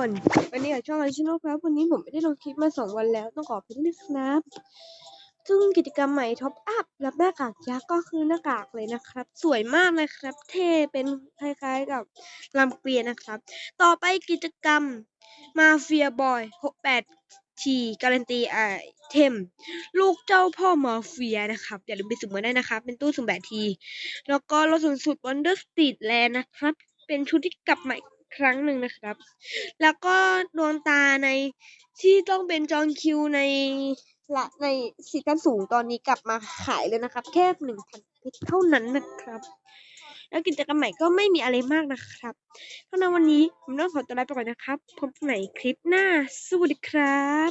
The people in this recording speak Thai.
วันนี้กับช่องไอชิโนครับวันนี้ผมไม่ได้ลงคลิปมาสองวันแล้ว ต้องขออภัยด้วยนะครับซึ่งกิจกรรมใหม่ท็อปอัพรับหน้ากากยักษ์ก็คือหน้ากากเลยนะครับ สวยมากเลยครับ เท่เป็นคล้ายๆกับลำเกวียนนะครับ ต่อไปกิจกรรมมาเฟียบอย68ทีการันตีไอเทม ลูกเจ้าพ่อมาเฟียนะครับ อย่าลืมไปสุ่มมาได้นะครับ เป็นตู้สุ่มแบบที แล้วก็รถสูงสุด Wonder Street Land นะครับ เป็นชุดที่กลับมาอีก ครั้งหนึ่งนะครับ แล้วก็ดวงตาในที่ต้องเป็นจองคิวในละในสีกันสูงตอนนี้กลับมาขายเลยนะครับ แค่หนึ่งพันเพชรเท่านั้นนะครับ แล้วกิจกรรมใหม่ก็ไม่มีอะไรมากนะครับเท่านั้นวันนี้ผมต้องขอตัวลาไปก่อนนะครับ พบกันใหม่คลิปหน้าสวัสดีครับ